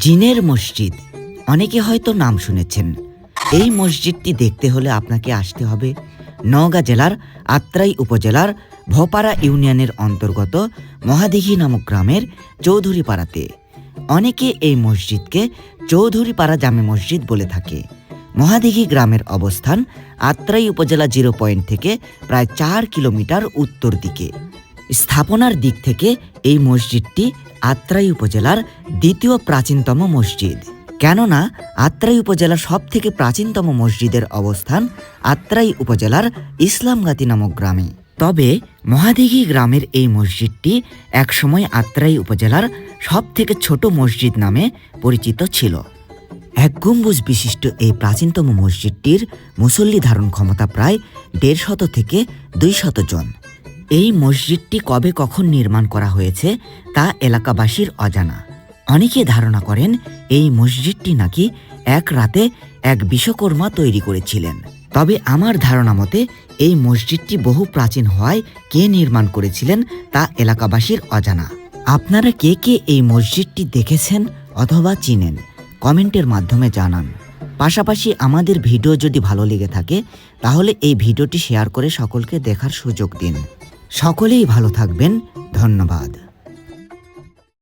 জিনের মসজিদ। অনেকে হয়তো নাম শুনেছেন। এই মসজিদটি দেখতে হলে আপনাকে আসতে হবে নওগাঁ জেলার আত্রাই উপজেলার ভোপারা ইউনিয়নের অন্তর্গত মহাদিঘি নামক গ্রামের চৌধুরীপাড়াতে। অনেকে এই মসজিদকে চৌধুরীপাড়া জামে মসজিদ বলে থাকে। মহাদিঘি গ্রামের অবস্থান আত্রাই উপজেলা জিরো পয়েন্ট থেকে প্রায় চার কিলোমিটার উত্তর দিকে। স্থাপনার দিক থেকে এই মসজিদটি আত্রাই উপজেলার দ্বিতীয় প্রাচীনতম মসজিদ। কেননা, আত্রাই উপজেলার সব থেকে প্রাচীনতম মসজিদের অবস্থান আত্রাই উপজেলার ইসলামগাতি নামক গ্রামে। তবে মহাদিঘি গ্রামের এই মসজিদটি একসময় আত্রাই উপজেলার সব থেকে ছোট মসজিদ নামে পরিচিত ছিল। এক গম্বুজ বিশিষ্ট এই প্রাচীনতম মসজিদটির মুসল্লি ধারণ ক্ষমতা প্রায় দেড় শত থেকে দুই শত জন। এই মসজিদটি কবে কখন নির্মাণ করা হয়েছে তা এলাকাবাসীর অজানা। অনেকে ধারণা করেন এই মসজিদটি নাকি এক রাতে এক বিশ্বকর্মা তৈরি করেছিলেন। তবে আমার ধারণা মতে এই মসজিদটি বহু প্রাচীন হওয়ায় কে নির্মাণ করেছিলেন তা এলাকাবাসীর অজানা। আপনারা কে কে এই মসজিদটি দেখেছেন অথবা চিনেন, কমেন্টের মাধ্যমে জানান। পাশাপাশি আমাদের ভিডিও যদি ভালো লেগে থাকে, তাহলে এই ভিডিওটি শেয়ার করে সকলকে দেখার সুযোগ দিন। সকলেই ভালো থাকবেন ধন্যবাদ।